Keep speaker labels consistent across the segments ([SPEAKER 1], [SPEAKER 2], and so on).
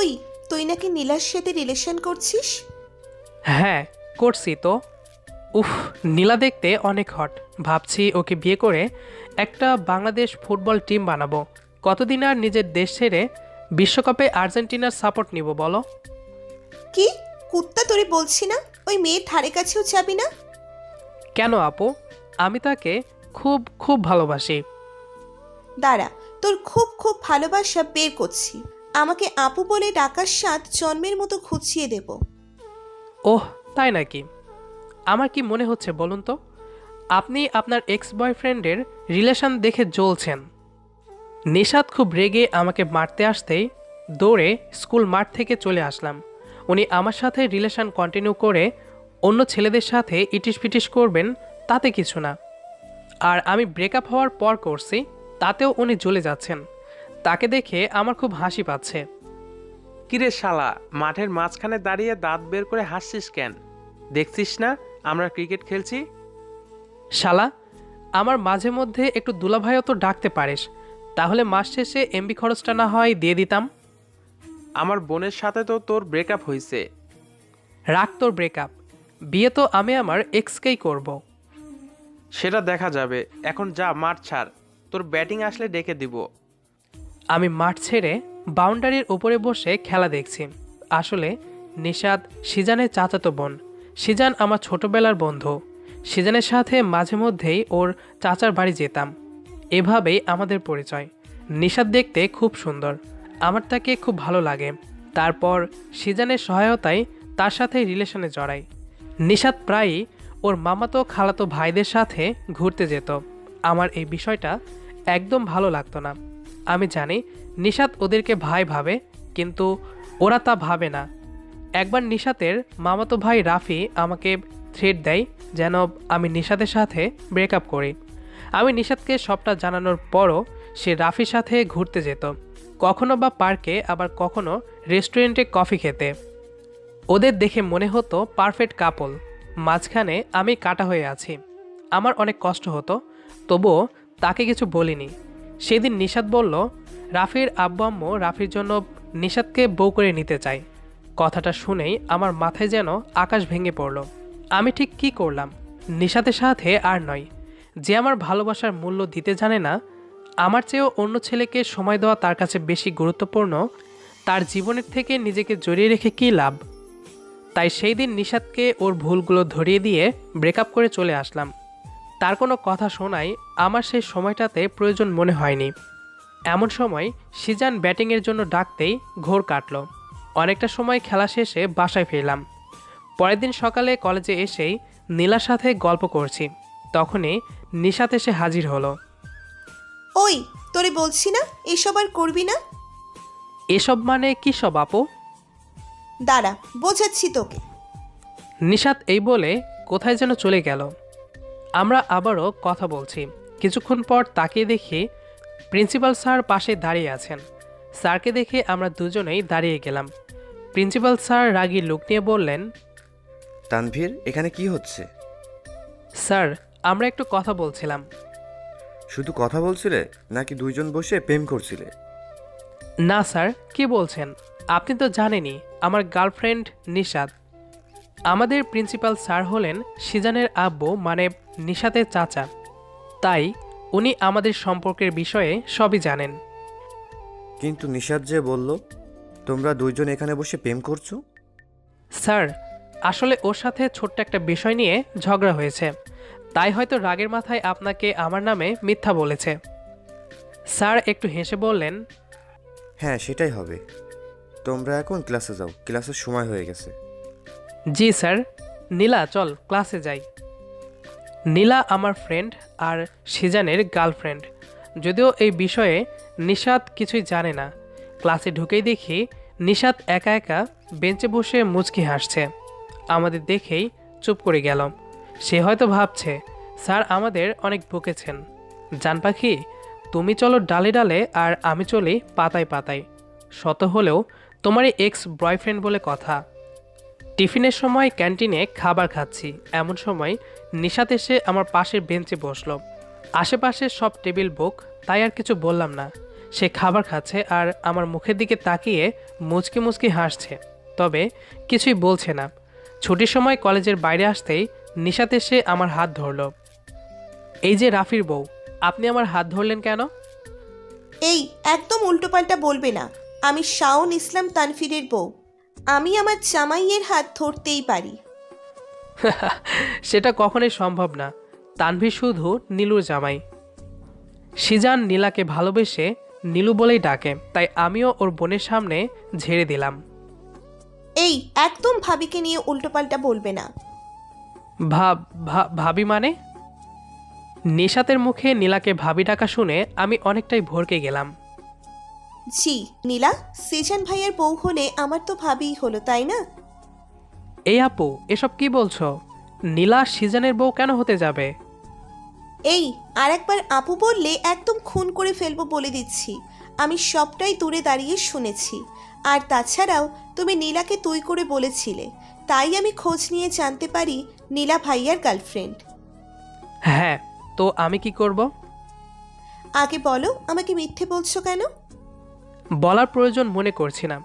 [SPEAKER 1] ওই তুই নাকি নীলার সাথে রিলেশন করছিস?
[SPEAKER 2] হ্যাঁ করছি তো। উফ নীলা দেখতে অনেক হট ভাবছি ওকে বিয়ে করে একটা বাংলাদেশ ফুটবল টিম বানাবো। কতদিন আর নিজের দেশ ছেড়ে বিশ্বকাপে আর্জেন্টিনার সাপোর্ট নিব বলো?
[SPEAKER 1] কি? কুত্তা তোরে বলছি না? ওই মেয়ের ধারে কাছেও যাবি না?
[SPEAKER 2] কেন আপু? আমি তাকে খুব খুব ভালোবাসি।
[SPEAKER 1] দাঁড়া তোর খুব খুব ভালোবাসা বের করছি। আমাকে আপু বলে ডাকার স্বাদ জন্মের মতো খুঁচিয়ে দেব।
[SPEAKER 2] ওহ, তাই নাকি? আমার কি মনে হচ্ছে বলুন তো? আপনি আপনার এক্স বয়ফ্রেন্ডের রিলেশন দেখে জ্বলছেন। নিশাদ খুব রেগে আমাকে মারতে আসতেই দৌড়ে স্কুল মাঠ থেকে চলে আসলাম। উনি আমার সাথে রিলেশন কন্টিনিউ করে অন্য ছেলেদের সাথে ইটিস পিটিস করবেন তাতে কিছু না। আর আমি ব্রেকআপ হওয়ার পর করছি, তাতেও উনি জ্বলে যাচ্ছেন। তাকে দেখে আমার খুব হাসি পাচ্ছে।
[SPEAKER 3] কিরে শালা মাঠের মাঝখানে দাঁড়িয়ে দাঁত বের করে হাসছিস কেন? দেখছিস না আমরা ক্রিকেট খেলছি?
[SPEAKER 2] শালা আমার মাঝে মধ্যে একটু দুলাভাইও তো ডাকতে পারিস। তাহলে মাস শেষে এমবি খরচটা না হয় দিয়ে দিতাম।
[SPEAKER 3] আমার বোনের সাথে তো তোর ব্রেকআপ হয়েছে
[SPEAKER 2] রাখ তোর ব্রেকআপ বিয়ে তো আমি আমার এক্সকেই করব।
[SPEAKER 3] সেটা দেখা যাবে। এখন যা মাঠ ছাড়। তোর ব্যাটিং আসলে ডেকে দিব।
[SPEAKER 2] আমি মাঠ ছেড়ে বাউন্ডারির উপরে বসে খেলা দেখছি। আসলে নিষাদ সিজানের চাচাতো বোন। সিজান আমার ছোটবেলার বন্ধু। সিজানের সাথে মাঝে মধ্যেই ওর চাচার বাড়ি যেতাম। এভাবেই আমাদের পরিচয়। নিষাদ দেখতে খুব সুন্দর। আমার তাকে খুব ভালো লাগে। তারপর সিজানের সহায়তায় তার সাথে রিলেশনে জড়াই। নিষাদ প্রায়ই ওর মামাতো খালাতো ভাইদের সাথে ঘুরতে যেত। আমার এই বিষয়টা একদম ভালো লাগতো না। আমি জানি নিশাত ওদেরকে ভাই ভাবে, কিন্তু ওরা তা ভাবে না। একবার নিশাতের মামাতো ভাই রাফি আমাকে থ্রেট দেয় যেন আমি নিশাতের সাথে ব্রেকআপ করি। আমি নিশাতকে সবটা জানানোর পরও সে রাফির সাথে ঘুরতে যেত। কখনো বা পার্কে, আবার কখনো রেস্টুরেন্টে কফি খেতে। ওদের দেখে মনে হতো পারফেক্ট কাপল মাঝখানে আমি কাটা হয়ে আছি। আমার অনেক কষ্ট হতো, তবুও তাকে কিছু বলিনি। সেদিন নিশাদ বলল, রাফির আব্বু আম্মু রাফির জন্য নিশাদকে বউ করে নিতে চায়। কথাটা শুনেই আমার মাথায় যেন আকাশ ভেঙে পড়ল। আমি ঠিক কি করলাম? নিশাতের সাথে আর নয়। যে আমার ভালোবাসার মূল্য দিতে জানে না, আমার চেয়েও অন্য ছেলেকে সময় দেওয়া তার কাছে বেশি গুরুত্বপূর্ণ, তার জীবনের থেকে নিজেকে জড়িয়ে রেখে কী লাভ? তাই সেই দিন নিশাদকে ওর ভুলগুলো ধরিয়ে দিয়ে ব্রেকআপ করে চলে আসলাম। তার কোনো কথা শোনাই আমার সেই সময়টাতে প্রয়োজন মনে হয়নি। এমন সময় সিজান ব্যাটিংয়ের জন্য ডাকতেই ঘোর কাটল। অনেকটা সময় খেলা শেষে বাসায় ফিরলাম। পরের দিন সকালে কলেজে এসেই নীলার সাথে গল্প করছি। তখনই নিশাত এসে হাজির হলো।
[SPEAKER 1] ওই তোরে বলছি না এসব আর করবি না?
[SPEAKER 2] এসব মানে কী সব আপু?
[SPEAKER 1] দাঁড়া বোঝাচ্ছি তোকে।
[SPEAKER 2] নিশাত এই বলে কোথায় যেন চলে গেল। আমরা আবারও কথা বলছি। কিছুক্ষণ পর তাকে দেখে প্রিন্সিপাল স্যার পাশে দাঁড়িয়ে আছেন। স্যারকে দেখে আমরা দুজনেই দাঁড়িয়ে গেলাম। প্রিন্সিপাল স্যার রাগী লুক নিয়ে বললেন
[SPEAKER 4] তানভীর এখানে কি হচ্ছে?
[SPEAKER 2] স্যার আমরা একটু কথা বলছিলাম।
[SPEAKER 4] শুধু কথা বলছিলে নাকি দুইজন বসে প্রেম করছিলে?
[SPEAKER 2] না স্যার কি বলছেন? আপনি তো জানেনই আমার গার্লফ্রেন্ড নিশাদ আমাদের প্রিন্সিপাল স্যার হলেন সিজানের আব্বু মানে নিশাতের চাচা। তাই উনি আমাদের সম্পর্কের বিষয়ে সবই জানেন।
[SPEAKER 4] কিন্তু নিশাদ যে বলল তোমরা দুইজন এখানে বসে প্রেম করছ?
[SPEAKER 2] স্যার আসলে ওর সাথে ছোট্ট একটা বিষয় নিয়ে ঝগড়া হয়েছে। তাই হয়তো রাগের মাথায় আপনাকে আমার নামে মিথ্যা বলেছে। স্যার একটু হেসে বললেন
[SPEAKER 4] হ্যাঁ সেটাই হবে। তোমরা এখন ক্লাসে যাও। ক্লাসের সময় হয়ে গেছে।
[SPEAKER 2] জি, স্যার। নীলা, চল ক্লাসে যাই। নীলা আমার ফ্রেন্ড আর সিজানের গার্লফ্রেন্ড যদিও এই বিষয়ে নিশাত কিছুই জানে না। ক্লাসে ঢুকেই দেখি নিশাত একা একা বেঞ্চে বসে মুচকি হাসছে। আমাদের দেখেই চুপ করে গেল। সে হয়তো ভাবছে, স্যার, আমাদের অনেক বকেছেন জান পাখি, তুমি চলো ডালে ডালে আর আমি চলি পাতায় পাতায়। শত হলেও তোমারই এক্স বয়ফ্রেন্ড বলে কথা। টিফিনের সময় ক্যান্টিনে খাবার খাচ্ছি। এমন সময় নিশাত এসে আমার পাশের বেঞ্চে বসল। আশেপাশে সব টেবিল বুক, তাই আর কিছু বললাম না। সে খাবার খাচ্ছে আর আমার মুখের দিকে তাকিয়ে মুচকি মুচকি হাসছে। তবে কিছুই বলছে না। ছুটির সময় কলেজের বাইরে আসতেই নিশাত এসে আমার হাত ধরলো। এই যে রাফির বউ, আপনি আমার হাত ধরলেন কেন?
[SPEAKER 1] এই, একদম উল্টোপাল্টা বলবে না। আমি শাওন ইসলাম তানফিরের বউ। আমি আমার জামাইয়ের হাত ধরতেই পারি।
[SPEAKER 2] সেটা কখনোই সম্ভব না। তানভি শুধু নীলুর জামাই। সিজান নীলাকে ভালোবেসে নীলু বলেই ডাকে তাই আমিও ওর বোনের সামনে ঝেড়ে দিলাম।
[SPEAKER 1] এই একদম ভাবিকে নিয়ে উল্টোপাল্টা বলবে না।
[SPEAKER 2] ভাব ভাবি মানে? নিশাতের মুখে নীলাকে ভাবি ডাকা শুনে আমি অনেকটাই ভরকে গেলাম।
[SPEAKER 1] জি নীলা সিজান ভাইয়ের বউ হলে আমার তো ভাবিই হলো তাই না?
[SPEAKER 2] এই আপু এসব কি বলছো? নীলা সিজানের বউ কেন হতে যাবে?
[SPEAKER 1] এই আর একবার আপু বললে একদম খুন করে ফেলব বলে দিচ্ছি। আমি সবটাই দূরে দাঁড়িয়ে শুনেছি। আর তাছাড়াও তুমি নীলাকে তুই করে বলেছিলে। তাই আমি খোঁজ নিয়ে জানতে পারি নীলা ভাইয়ার গার্লফ্রেন্ড।
[SPEAKER 2] হ্যাঁ তো আমি কি করব?
[SPEAKER 1] আগে বলো আমাকে মিথ্যে বলছো কেন?
[SPEAKER 2] বলার প্রয়োজন মনে করছি না।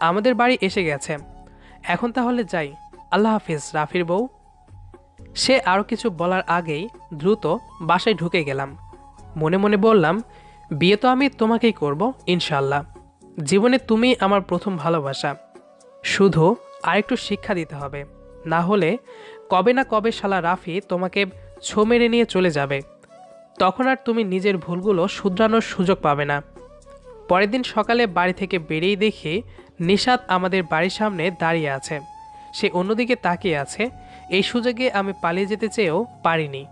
[SPEAKER 2] আমাদের বাড়ি এসে গেছে। এখন তাহলে যাই। আল্লাহ হাফিজ, রাফির বউ। সে আরও কিছু বলার আগেই দ্রুত বাসায় ঢুকে গেলাম। মনে মনে বললাম, বিয়ে তো আমি তোমাকেই করব ইনশাল্লাহ জীবনে তুমি আমার প্রথম ভালোবাসা। শুধু আরেকটু শিক্ষা দিতে হবে। না হলে কবে না কবে শালা রাফি তোমাকে ছো মেরে নিয়ে চলে যাবে। তখন আর তুমি নিজের ভুলগুলো শুধরানোর সুযোগ পাবে না। পরের দিন সকালে বাড়ি থেকে বেরিয়ে দেখি নিশাত আমাদের বাড়ির সামনে দাঁড়িয়ে আছে। সে অন্যদিকে তাকিয়ে আছে। এই সুযোগে আমি পালিয়ে যেতে চেয়েও পারিনি।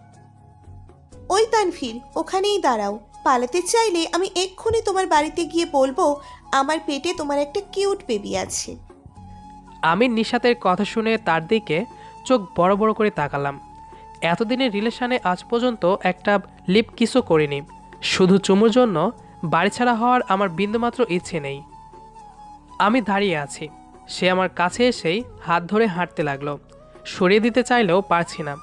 [SPEAKER 1] ওই তানভীর ওখানেই দাঁড়াও। পালাতে চাইলে আমি এক্ষুনি তোমার বাড়িতে গিয়ে বলব আমার পেটে তোমার একটা কিউট বেবি আছে।
[SPEAKER 2] আমি নিশাতের কথা শুনে তার দিকে চোখ বড় বড় করে তাকালাম। এতদিনের রিলেশনে আজ পর্যন্ত একটা লিপ কিসও করিনি। শুধু চুমুর জন্য বাড়ি ছাড়া হওয়ার আমার বিন্দুমাত্র ইচ্ছে নেই। আমি দাঁড়িয়ে আছি। সে আমার কাছে এসেই হাত ধরে হাঁটতে লাগল। সরিয়ে দিতে চাইলেও পারছি না।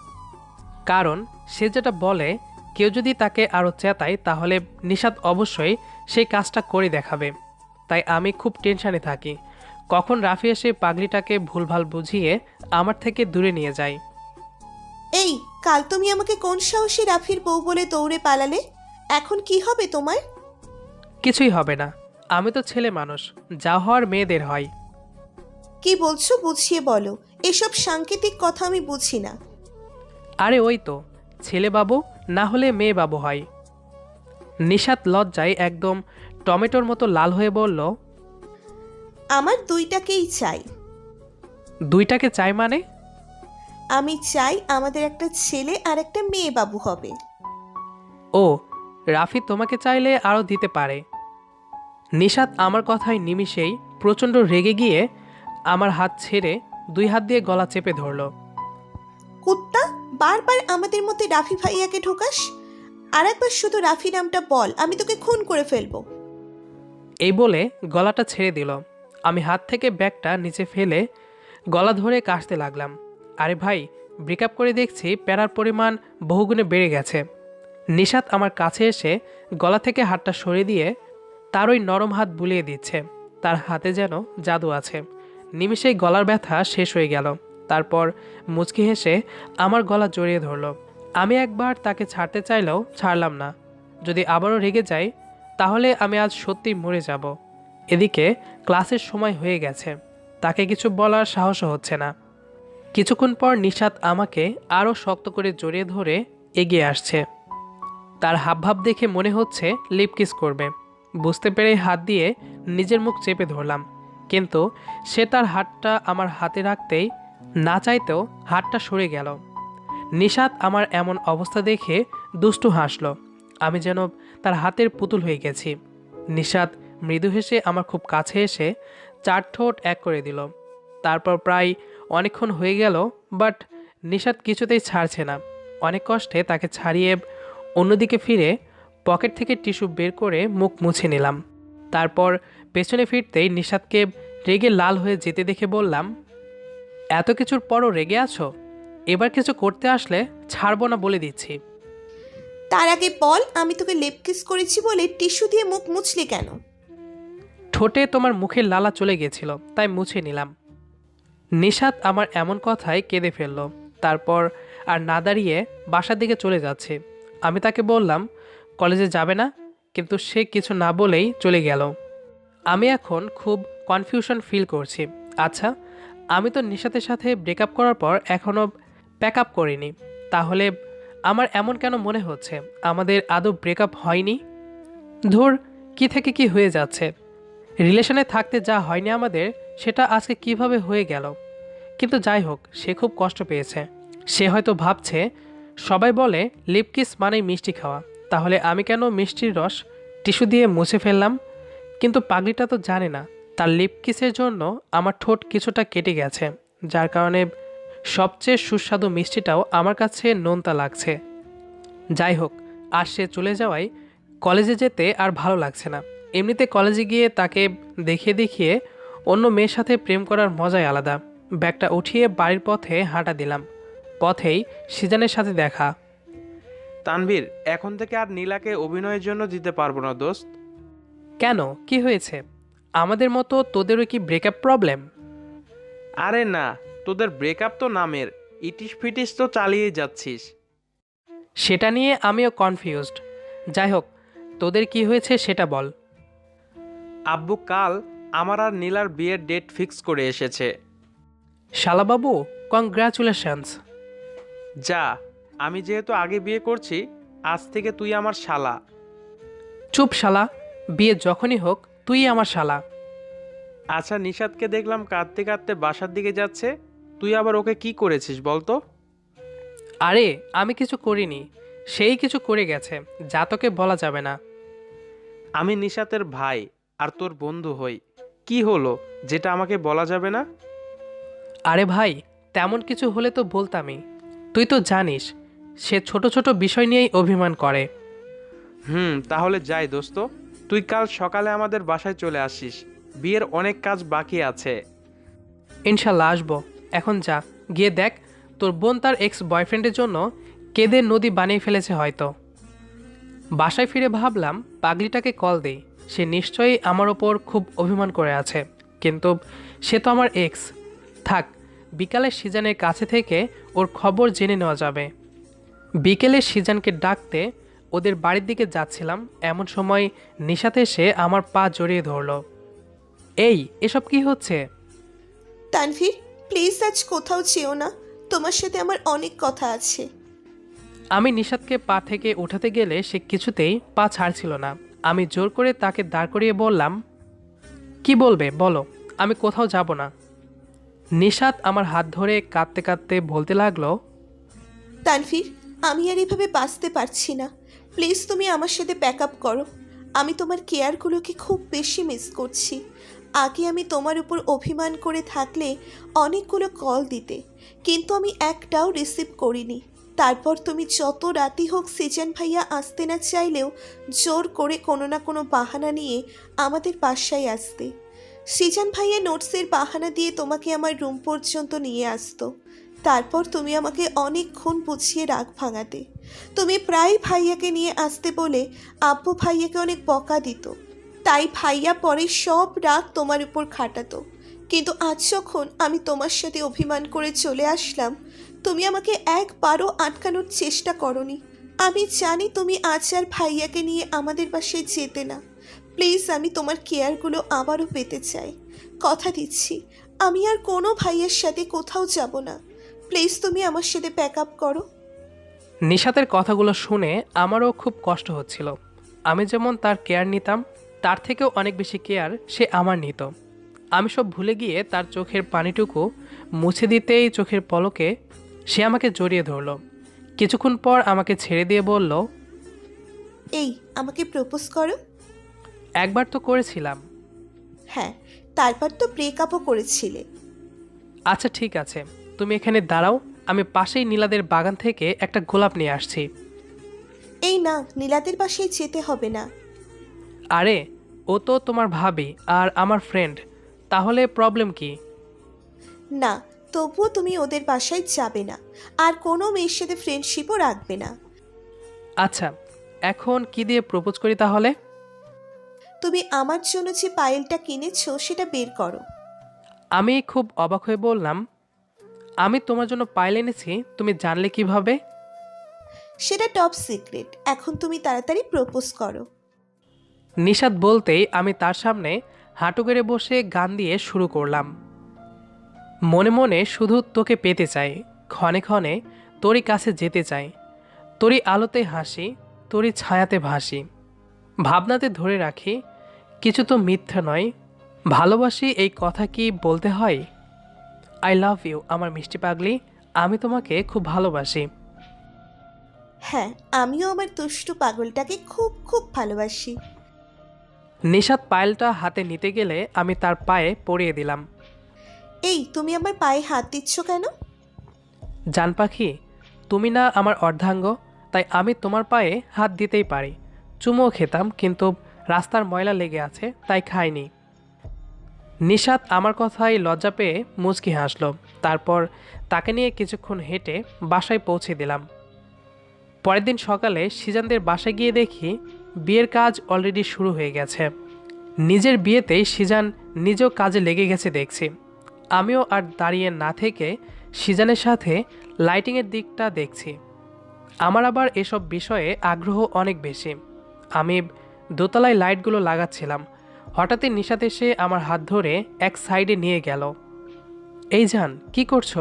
[SPEAKER 2] কারণ সে যেটা বলে, কেউ যদি তাকে আরও চেতায়, তাহলে নিশাত অবশ্যই সেই কাজটা করে দেখাবে। তাই আমি খুব টেনশানে থাকি। কখন রাফি এসে পাগলিটাকে ভুলভাল বুঝিয়ে আমার থেকে দূরে নিয়ে যায়।
[SPEAKER 1] এই, কাল তুমি আমাকে কোন সাহসী রাফির বউ বলে দৌড়ে পালালে? এখন কি হবে তোমার?
[SPEAKER 2] কিছুই হবে না। আমি তো ছেলে মানুষ যা হওয়ার মেয়েদের হয়।
[SPEAKER 1] কি বলছো বুঝিয়ে বলো এসব সাংকেতিক কথা আমি বুঝি না।
[SPEAKER 2] আরে ওই তো ছেলে বাবু না হলে মেয়ে বাবু হয়। নিশাত লজ্জায় একদম টমেটোর মতো লাল হয়ে বলল
[SPEAKER 1] আমার দুইটাকেই চাই।
[SPEAKER 2] দুইটাকে চাই মানে?
[SPEAKER 1] আমি চাই আমাদের একটা ছেলে আর একটা মেয়ে বাবু হবে।
[SPEAKER 2] ও রাফি তোমাকে চাইলে আরও দিতে পারে। নিশাত আমার কথায় নিমিষেই প্রচণ্ড রেগে গিয়ে আমার হাত ছেড়ে দুই হাত দিয়ে গলা চেপে ধরলো।
[SPEAKER 1] কুত্তা বারবার আমাদের মধ্যে রাফি ভাইয়াকে ঢোকাস? আর একবার শুধু রাফি নামটা বল আমি তোকে খুন করে ফেলব।
[SPEAKER 2] এই বলে গলাটা ছেড়ে দিল। আমি হাত থেকে ব্যাগটা নিচে ফেলে গলা ধরে কাশতে লাগলাম। আরে ভাই ব্রেকআপ করে দেখছি প্যারার পরিমাণ বহুগুণে বেড়ে গেছে। নিশাত আমার কাছে এসে গলা থেকে হাতটা সরিয়ে দিয়ে তার ওই নরম হাত বুলিয়ে দিচ্ছে। তার হাতে যেন জাদু আছে। নিমিষেই গলার ব্যথা শেষ হয়ে গেল। তারপর মুচকি হেসে আমার গলা জড়িয়ে ধরলো। আমি একবার তাকে ছাড়তে চাইলেও ছাড়লাম না। যদি আবারও রেগে যাই, তাহলে আমি আজ সত্যিই মরে যাব। এদিকে ক্লাসের সময় হয়ে গেছে। তাকে কিছু বলার সাহসও হচ্ছে না। কিছুক্ষণ পর নিশাত আমাকে আরও শক্ত করে জড়িয়ে ধরে এগিয়ে আসছে। তার হাবভাব দেখে মনে হচ্ছে লিপকিস করবে। বুঝতে পেরে হাত দিয়ে নিজের মুখ চেপে ধরলাম। কিন্তু সে তার হাতটা আমার হাতে রাখতেই, না চাইতেও হাতটা সরে গেল। নিশাত আমার এমন অবস্থা দেখে দুষ্টু হাসলো। আমি যেন তার হাতের পুতুল হয়ে গেছি। নিশাত মৃদু হেসে আমার খুব কাছে এসে চার ঠোঁট এক করে দিল। তারপর প্রায় অনেকক্ষণ হয়ে গেল, বাট নিশাত কিছুতেই ছাড়ছে না। অনেক কষ্টে তাকে ছাড়িয়ে অন্যদিকে ফিরে পকেট থেকে টিস্যু বের করে মুখ মুছে নিলাম। তারপর পেছনে ফিরতেই নিশাতকে রেগে লাল হয়ে যেতে দেখে বললাম এত কিছুর পরও রেগে আছো? এবার কিছু করতে আসলে ছাড়বো না বলে দিচ্ছি।
[SPEAKER 1] তার আগে বল আমি তোকে লেপ কিস করেছি বলে টিস্যু দিয়ে মুখ মুছলি কেন?
[SPEAKER 2] ঠোঁটে তোমার মুখের লালা চলে গিয়েছিল তাই মুছে নিলাম। নিশাত আমার এমন কথায় কেঁদে ফেলল। তারপর আর না দাঁড়িয়ে বাসার দিকে চলে যাচ্ছে। আমি তাকে বললাম কলেজে যাবে না, কিন্তু সে কিছু না বলেই চলে গেল। আমি এখন খুব কনফিউশন ফিল করছি। আচ্ছা আমি তো নিশাতের সাথে ব্রেকআপ করার পর এখনও প্যাক আপ করিনি। তাহলে আমার এমন কেন মনে হচ্ছে? আমাদের আদৌ ব্রেকআপ হয়নি? ধুর, কি থেকে কি হয়ে যাচ্ছে? রিলেশনে থাকতে যা হয়নি আমাদের, সেটা আজকে কীভাবে হয়ে গেল? কিন্তু যাই হোক, সে খুব কষ্ট পেয়েছে। সে হয়তো ভাবছে, সবাই বলে লিপকিস মানেই মিষ্টি খাওয়া। তাহলে আমি কেন মিষ্টির রস টিস্যু দিয়ে মুছে ফেললাম? কিন্তু পাগলিটা তো জানে না, তার লিপকিসের জন্য আমার ঠোঁট কিছুটা কেটে গেছে, যার কারণে সবচেয়ে সুস্বাদু মিষ্টিটাও আমার কাছে নোনতা লাগছে। যাই হোক, আর সে চলে যাওয়ায় কলেজে যেতে আর ভালো লাগছে না। এমনিতে কলেজে গিয়ে তাকে দেখিয়ে দেখিয়ে অন্য মেয়ের সাথে প্রেম করার মজাই আলাদা। ব্যাগটা উঠিয়ে বাড়ির পথে হাঁটা দিলাম। পথেই সিজানের সাথে দেখা।
[SPEAKER 3] তানভীর এখন থেকে আর নীলাকে অভিনয়ের জন্য দিতে পারব না দোস্ত।
[SPEAKER 2] কেন? কি হয়েছে? আমাদের মতো তোদেরও কি ব্রেকআপ প্রবলেম
[SPEAKER 3] আরে না তোদের ব্রেকআপ তো নামের। ইটিস ফিটিস তো চালিয়ে যাচ্ছিস।
[SPEAKER 2] সেটা নিয়ে আমিও কনফিউজড যাই হোক তোদের কি হয়েছে সেটা বল।
[SPEAKER 3] আব্বু কাল আমার আর নীলার বিয়ের ডেট ফিক্স করে এসেছে।
[SPEAKER 2] শালাবাবু কংগ্রাচুলেশনস
[SPEAKER 3] যা আমি যেহেতু আগে বিয়ে করছি আজ থেকে তুই আমার শালা।
[SPEAKER 2] চুপ শালা বিয়ে যখনই হোক তুই আমার শালা।
[SPEAKER 3] আচ্ছা নিশাদকে দেখলাম কাঁদতে কাঁদতে বাসার দিকে যাচ্ছে। তুই আবার ওকে কি করেছিস বলতো
[SPEAKER 2] আরে আমি কিছু করিনি। সেই কিছু করে গেছে যা তোকে বলা যাবে না।
[SPEAKER 3] আমি নিশাতের ভাই আর তোর বন্ধু হই। কি হলো যেটা আমাকে বলা যাবে না?
[SPEAKER 2] আরে ভাই তেমন কিছু হলে তো বলতামই। তুই তো জানিস সে ছোট ছোট বিষয় নিয়েই অভিমান করে।
[SPEAKER 3] হুম তাহলে যাই দোস্ত। তুই কাল সকালে আমাদের বাসায় চলে আসিস। বিয়ের অনেক কাজ বাকি আছে।
[SPEAKER 2] ইনশাল্লাহ আসব। এখন যা গিয়ে দেখ তোর বোন তার এক্স বয়ফ্রেন্ডের জন্য কেঁদে নদী বানিয়ে ফেলেছে হয়তো। বাসায় ফিরে ভাবলাম পাগলিটাকে কল দেই। সে নিশ্চয়ই আমার ওপর খুব অভিমান করে আছে। কিন্তু সে তো আমার এক্স থাক বিকালে সিজানের কাছে থেকে ওর খবর জেনে নেওয়া যাবে। বিকেলে সিজানকে ডাকতে ওদের বাড়ির দিকে যাচ্ছিলাম। এমন সময় নিশাতে এসে আমার পা জড়িয়ে ধরলো। এই এসব কি হচ্ছে?
[SPEAKER 1] তানভীর প্লিজ আজ কোথাও যেও না। তোমার সাথে আমার অনেক কথা আছে।
[SPEAKER 2] আমি নিষাদকে পা থেকে উঠাতে গেলে সে কিছুতেই পা ছাড়ছিল না। আমি জোর করে তাকে দাঁড় করিয়ে বললাম কি বলবে? বলো আমি কোথাও যাব না। নিষাদ আমার হাত ধরে কাঁদতে কাঁদতে বলতে লাগল
[SPEAKER 1] তানভীর আমি আর এভাবে বাঁচতে পারছি না। প্লিজ তুমি আমার সাথে ব্যাক আপ করো। আমি তোমার কেয়ারগুলোকে খুব বেশি মিস করছি। আগে আমি তোমার উপর অভিমান করে থাকলে অনেকগুলো কল দিতে, কিন্তু আমি একটাও রিসিভ করিনি। তারপর তুমি যত রাতি হোক সিজন ভাইয়া আসতে না চাইলেও জোর করে কোনো না কোনো বাহানা নিয়ে আমাদের বাসায় আসতে। সিজন ভাইয়া নোটসের বাহানা দিয়ে তোমাকে আমার রুম পর্যন্ত নিয়ে আসতো। তারপর তুমি আমাকে অনেকক্ষণ বুঝিয়ে রাগ ভাঙাতে। তুমি প্রায় ভাইয়াকে নিয়ে আসতে বলে আব্বু ভাইয়াকে অনেক বকা দিত। তাই ভাইয়া পরে সব রাগ তোমার উপর খাটাতো। কিন্তু আজ যখন আমি তোমার সাথে অভিমান করে চলে আসলাম, তুমি আমাকে একবারও আটকানোর চেষ্টা করনি। আমি জানি তুমি আজ আর ভাইয়াকে নিয়ে আমাদের বাসায় যেতে না। প্লিজ আমি তোমার কেয়ারগুলো আবারও পেতে চাই। কথা দিচ্ছি, আমি আর কোনো ভাইয়ের সাথে কোথাও যাব না। প্লিজ তুমি আমার সাথে প্যাক আপ করো।
[SPEAKER 2] নিশাতের কথাগুলো শুনে আমারও খুব কষ্ট হচ্ছিল। আমি যেমন তার কেয়ার নিতাম তার থেকেও অনেক বেশি কেয়ার সে আমার নিত। আমি সব ভুলে গিয়ে তার চোখের পানিটুকু মুছে দিতেই চোখের পলকে সে আমাকে জড়িয়ে ধরলো। কিছুক্ষণ পর আমাকে ছেড়ে দিয়ে বলল
[SPEAKER 1] এই আমাকে প্রপোজ করো।
[SPEAKER 2] একবার তো করেছিলাম।
[SPEAKER 1] হ্যাঁ তারপর তো ব্রেকআপও করেছিলে।
[SPEAKER 2] আচ্ছা ঠিক আছে। তুমি এখানে দাঁড়াও আমি পাশেই নীলাদের বাগান থেকে একটা গোলাপ নিয়ে আসছি।
[SPEAKER 1] এই না নীলাদের বাসায় যেতে হবে না।
[SPEAKER 2] আরে ও তো তোমার ভাবি আর আমার ফ্রেন্ড তাহলে প্রবলেম কি?
[SPEAKER 1] না তবুও তুমি ওদের বাসায় যাবে না আর কোনো মেয়ের সাথে ফ্রেন্ডশিপও রাখবে না।
[SPEAKER 2] আচ্ছা এখন কি দিয়ে প্রপোজ করি তাহলে?
[SPEAKER 1] তুমি আমার জন্য যে পায়েলটা কিনেছো সেটা বের করো।
[SPEAKER 2] আমি খুব অবাক হয়ে বললাম আমি তোমার জন্য পাইল এনেছি তুমি জানলে কীভাবে?
[SPEAKER 1] সেটা টপ সিক্রেট এখন তুমি তাড়াতাড়ি প্রপোজ করো।
[SPEAKER 2] নিষাদ বলতেই আমি তার সামনে হাঁটু গেড়ে বসে গান দিয়ে শুরু করলাম। মনে মনে শুধু তোকে পেতে চাই ক্ষণে ক্ষণে তোরই কাছে যেতে চাই। তোরই আলোতে হাসি তোরই ছায়াতে ভাসি। ভাবনাতে ধরে রাখি কিছু তো মিথ্যা নয়। ভালোবাসি এই কথা কি বলতে হয়? আই লাভ ইউ আমার মিষ্টি পাগলি। আমি তোমাকে খুব ভালোবাসি।
[SPEAKER 1] হ্যাঁ আমিও আমার দুষ্টু পাগলটাকে খুব খুব ভালোবাসি।
[SPEAKER 2] নিষাদ পায়েলটা হাতে নিতে গেলে আমি তার পায়ে পরিয়ে দিলাম।
[SPEAKER 1] এই তুমি আমার পায়ে হাত দিচ্ছ কেন?
[SPEAKER 2] জান পাখি তুমি না আমার অর্ধাঙ্গ তাই আমি তোমার পায়ে হাত দিতেই পারি। চুমো খেতাম কিন্তু রাস্তার ময়লা লেগে আছে তাই খাইনি। নিশাত আমার কথায় লজ্জা পেয়ে মুচকি হাসল। তারপর তাকে নিয়ে কিছুক্ষণ হেঁটে বাসায় পৌঁছে দিলাম। পরের দিন সকালে সিজানদের বাসায় গিয়ে দেখি বিয়ের কাজ অলরেডি শুরু হয়ে গেছে। নিজের বিয়েতেই সিজান নিজেও কাজে লেগে গেছে দেখছি। আমিও আর দাঁড়িয়ে না থেকে সিজানের সাথে লাইটিংয়ের দিকটা দেখছি। আমার আবার এসব বিষয়ে আগ্রহ অনেক বেশি। আমি দোতলায় লাইটগুলো লাগাচ্ছিলাম। হঠাৎই নিশাত এসে আমার হাত ধরে এক সাইডে নিয়ে গেল। এই যান কি করছ?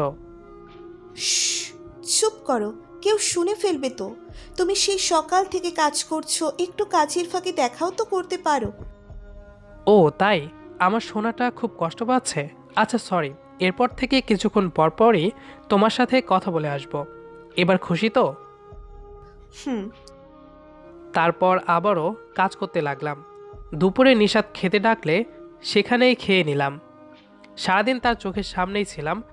[SPEAKER 1] চুপ করো কেউ শুনে ফেলবে তো। তুমি সেই সকাল থেকে কাজ করছ একটু কাজের ফাঁকে দেখাও তো করতে পারো।
[SPEAKER 2] ও তাই? আমার সোনাটা খুব কষ্ট পাচ্ছে? আচ্ছা সরি এরপর থেকে কিছুক্ষণ পরপরই তোমার সাথে কথা বলে আসব। এবার খুশি তো?
[SPEAKER 1] হুম।
[SPEAKER 2] তারপর আবারও কাজ করতে লাগলাম। দুপুরে নিষাদ খেতে ডাকলে সেখানেই খেয়ে নিলাম। সারাদিন তার চোখের সামনেই ছিলাম,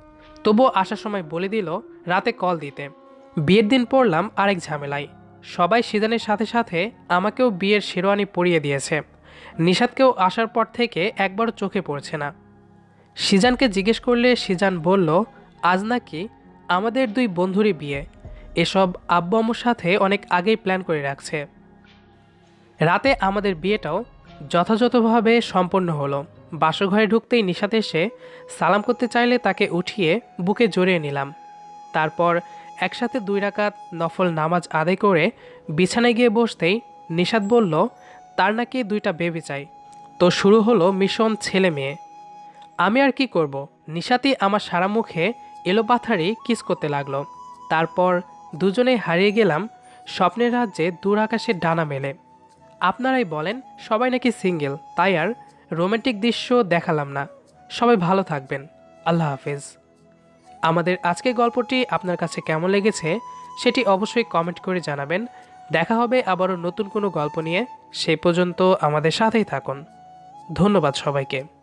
[SPEAKER 2] তবুও আসার সময় বলে দিল রাতে কল দিতে। বিয়ের দিন পড়লাম আরেক ঝামেলায়। সবাই সিজানের সাথে সাথে আমাকেও বিয়ের শেরওয়ানি পরিয়ে দিয়েছে। নিষাদকেও আসার পর থেকে একবারও চোখে পড়ছে না। সিজানকে জিজ্ঞেস করলে সিজান বলল, আজ নাকি আমাদের দুই বন্ধুরই বিয়ে। এসব আব্বু আম্মুর সাথে অনেক আগেই প্ল্যান করে রাখছে। রাতে আমাদের বিয়েটাও যথাযথভাবে সম্পন্ন হলো। বাসঘরে ঢুকতেই নিশাত এসে সালাম করতে চাইলে তাকে উঠিয়ে বুকে জড়িয়ে নিলাম। তারপর একসাথে দুই রাকাত নফল নামাজ আদায় করে বিছানায় গিয়ে বসতেই নিশাত বলল, তার নাকি দুইটা বেবি চাই। তো শুরু হলো মিশন ছেলে মেয়ে। আমি আর কি করব? নিশাতি আমার সারা মুখে এলোপাথারি কিস করতে লাগল। তারপর দুজনেই হারিয়ে গেলাম স্বপ্নের রাজ্যে দূর আকাশের ডানা মেলে। আপনারাই বলেন, সবাই নাকি সিঙ্গেল। তাই আর রোমান্টিক দৃশ্য দেখালাম না। সবাই ভালো থাকবেন। আল্লাহ হাফেজ। আমাদের আজকের গল্পটি আপনার কাছে কেমন লেগেছে সেটি অবশ্যই কমেন্ট করে জানাবেন। দেখা হবে আবারও নতুন কোনো গল্প নিয়ে। সে পর্যন্ত আমাদের সাথেই থাকুন। ধন্যবাদ সবাইকে।